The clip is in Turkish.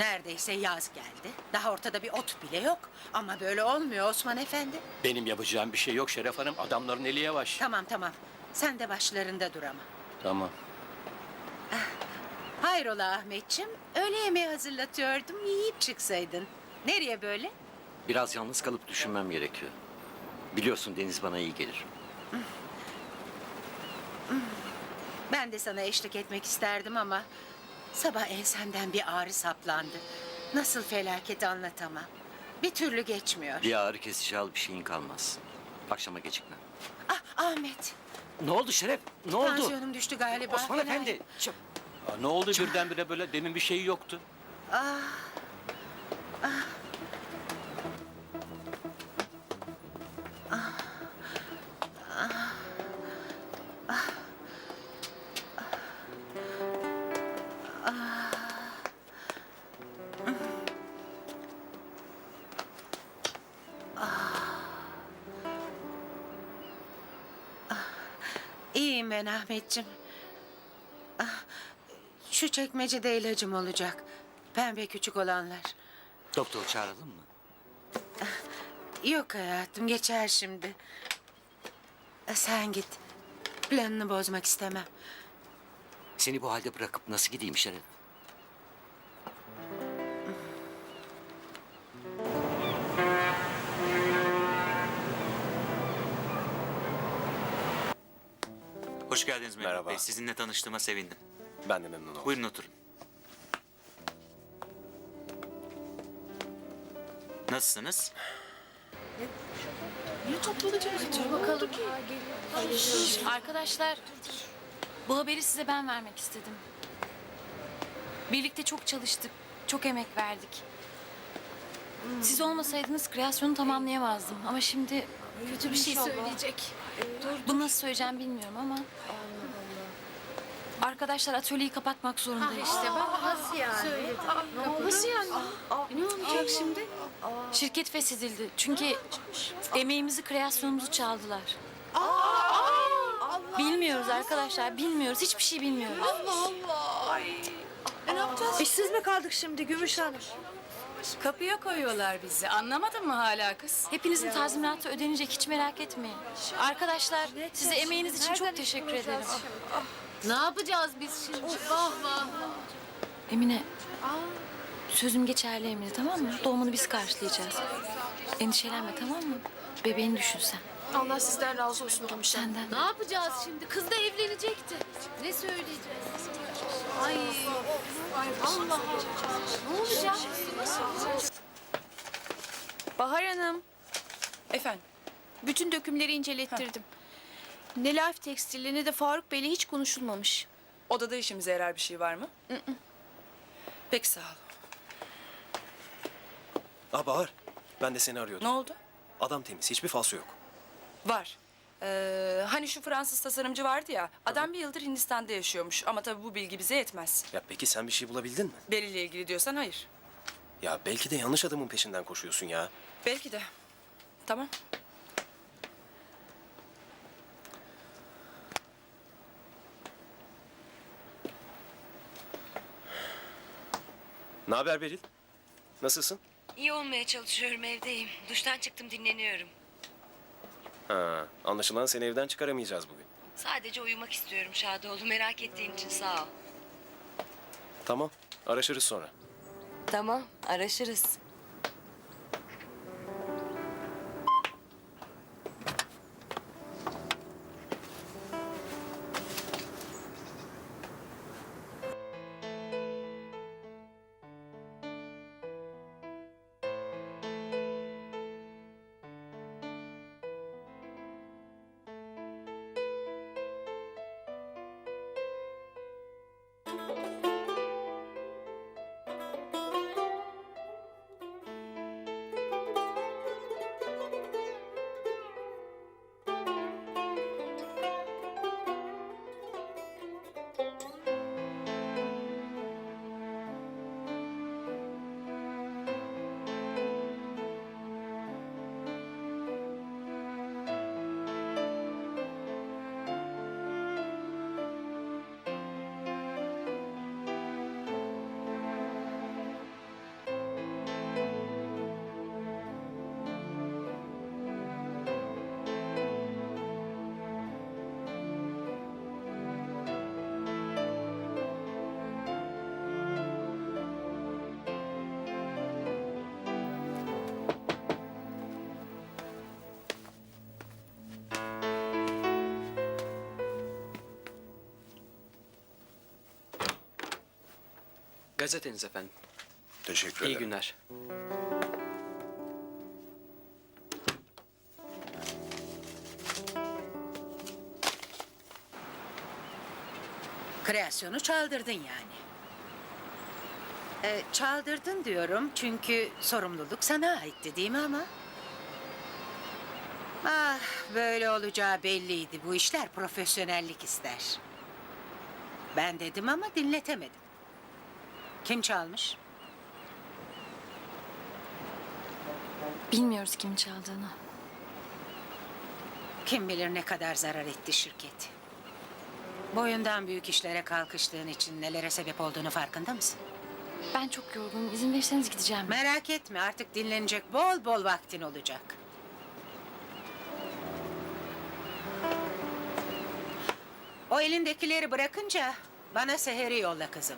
Neredeyse yaz geldi. Daha ortada bir ot bile yok. Ama böyle olmuyor Osman Efendi. Benim yapacağım bir şey yok Şeref Hanım. Adamların eli yavaş. Tamam tamam. Sen de başlarında dur ama. Tamam. Hayrola Ahmetçim? Öğle yemeği hazırlatıyordum. Yiyip çıksaydın. Nereye böyle? Biraz yalnız kalıp düşünmem gerekiyor. Biliyorsun Deniz bana iyi gelir. Ben de sana eşlik etmek isterdim ama... ...sabah ensemden bir ağrı saplandı. Nasıl felaket anlatamam. Bir türlü geçmiyor. Bir ağrı kesici al bir şeyin kalmaz. Akşama gecikme. Ah Ahmet. Ne oldu Şeref? Ne oldu? Tansiyonum düştü galiba. Osman Fena- Efendi. Ç- Aa, ne oldu birdenbire böyle? Demin bir şey yoktu. İyiyim ben Ahmetciğim. Ah, şu çekmecede ilacım olacak. Pembe küçük olanlar. Doktor çağıralım mı? Yok hayatım geçer şimdi. Sen git. Planını bozmak istemem. Seni bu halde bırakıp nasıl gideyim Şeref? Geldiniz Mehmet Merhaba. Bey. Sizinle tanıştığıma sevindim. Ben de memnun oldum. Buyurun oturun. Nasılsınız? Arkadaşlar, bu haberi size ben vermek istedim. Birlikte çok çalıştık, çok emek verdik. Siz olmasaydınız kreasyonu tamamlayamazdım. Ama şimdi kötü bir şey söyleyecek. Bunu nasıl söyleyeceğim bilmiyorum ama... Arkadaşlar atölyeyi kapatmak zorundayız. Şirket feshedildi. Çünkü emeğimizi, kreasyonumuzu çaldılar. Bilmiyoruz arkadaşlar, bilmiyoruz. Hiçbir şey bilmiyoruz. İşsiz mi kaldık şimdi Gümüş Hanım? Kapıya koyuyorlar bizi. Anlamadın mı hala kız? Hepinizin tazminatı ödenecek, hiç merak etmeyin. Arkadaşlar, size emeğiniz için çok teşekkür ederim. Ne yapacağız biz şimdi? Vah vah. Emine, sözüm geçerli Emine tamam mı? Doğumunu biz karşılayacağız. Endişelenme tamam mı? Bebeğini düşün sen. Allah sizden razı olsun Hanım. Senden. Ne yapacağız şimdi? Kız da evlenecekti. Ne söyleyeceğiz? Ay. Allah Allah. Ne olacak? Bahar Hanım. Efendim? Bütün dökümleri incelettirdim. Ne Life Tekstil'le ne de Faruk Bey'le hiç konuşulmamış. Odada işimize yarar bir şey var mı? Peki sağ ol. Aa Bahar, ben de seni arıyordum. Ne oldu? Adam temiz, hiçbir falso yok. Var. Ee, hani şu Fransız tasarımcı vardı ya. Adam bir yıldır Hindistan'da yaşıyormuş. Ama tabii bu bilgi bize yetmez. Ya peki sen bir şey bulabildin mi? Beri'yle ilgili diyorsan hayır. Ya belki de yanlış adamın peşinden koşuyorsun ya. Belki de. Tamam. Ne haber Beril? Nasılsın? İyi olmaya çalışıyorum evdeyim. Duştan çıktım dinleniyorum. Ha, anlaşılan seni evden çıkaramayacağız bugün. Sadece uyumak istiyorum Şadoğlu. Merak ettiğin için sağ ol. Tamam, araşırız sonra. Tamam araşırız. Gazeteniz efendim. Teşekkür İyi günler. Kreasyonu çaldırdın yani. Ee, çaldırdın diyorum çünkü sorumluluk sana aitti değil mi ama? Ah böyle olacağı belliydi. Bu işler profesyonellik ister. Ben dedim ama dinletemedim. Kim çalmış? Bilmiyoruz kim çaldığını. Kim bilir ne kadar zarar etti şirketi. Boyundan büyük işlere kalkıştığın için nelere sebep olduğunu farkında mısın? Ben çok yorgunum. İzin verirseniz gideceğim. Merak etme artık dinlenecek bol bol vaktin olacak. O elindekileri bırakınca bana Seher'i yolla kızım.